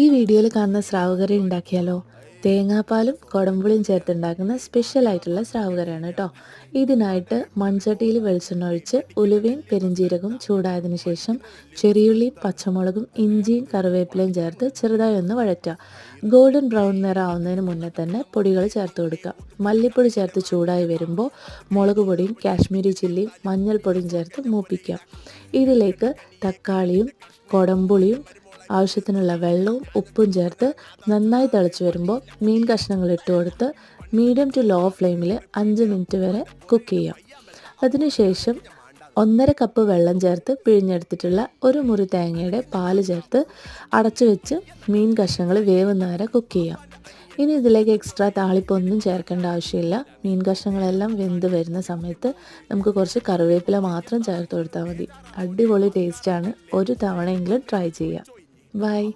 ഈ വീഡിയോയിൽ കാണുന്ന സ്രാവ് കറി ഉണ്ടാക്കിയാലോ? തേങ്ങാപ്പാലും കുടമ്പുളിയും ചേർത്തുണ്ടാക്കുന്ന സ്പെഷ്യൽ ആയിട്ടുള്ള സ്രാവ് കറിയാണ് കേട്ടോ. ഇതിനായിട്ട് മൺചട്ടിയിൽ വെളിച്ചെണ്ണ ഒഴിച്ച് ഉലുവയും പെരിഞ്ചീരകവും ചൂടായതിനു ശേഷം ചെറിയുള്ളിയും പച്ചമുളകും ഇഞ്ചിയും കറിവേപ്പിലയും ചേർത്ത് ചെറുതായി ഒന്ന് വഴറ്റുക. ഗോൾഡൻ ബ്രൗൺ നിറം ആവുന്നതിന് മുന്നേ തന്നെ പൊടികൾ ചേർത്ത് കൊടുക്കുക. മല്ലിപ്പൊടി ചേർത്ത് ചൂടായി വരുമ്പോൾ മുളക് പൊടിയും കാശ്മീരി ചില്ലിയും മഞ്ഞൾപ്പൊടിയും ചേർത്ത് മൂപ്പിക്കുക. ഇതിലേക്ക് തക്കാളിയും കുടമ്പുളിയും ആവശ്യത്തിനുള്ള വെള്ളവും ഉപ്പും ചേർത്ത് നന്നായി തിളച്ച് വരുമ്പോൾ മീൻ കഷ്ണങ്ങൾ ഇട്ട് കൊടുത്ത് മീഡിയം ടു ലോ ഫ്ലെയിമിൽ അഞ്ച് മിനിറ്റ് വരെ കുക്ക് ചെയ്യാം. അതിനുശേഷം ഒന്നര കപ്പ് വെള്ളം ചേർത്ത് പിഴിഞ്ഞെടുത്തിട്ടുള്ള ഒരു മുറി തേങ്ങയുടെ പാൽ ചേർത്ത് അടച്ചു വെച്ച് മീൻ കഷ്ണങ്ങൾ വേവുന്ന വരെ കുക്ക് ചെയ്യാം. ഇനി ഇതിലേക്ക് എക്സ്ട്രാ താളിപ്പൊന്നും ചേർക്കേണ്ട ആവശ്യമില്ല. മീൻ കഷ്ണങ്ങളെല്ലാം വെന്ത് വരുന്ന സമയത്ത് നമുക്ക് കുറച്ച് കറിവേപ്പില മാത്രം ചേർത്ത് കൊടുത്താൽ മതി. അടിപൊളി ടേസ്റ്റാണ് ഒരു തവണയെങ്കിലും ട്രൈ ചെയ്യാം. Bye.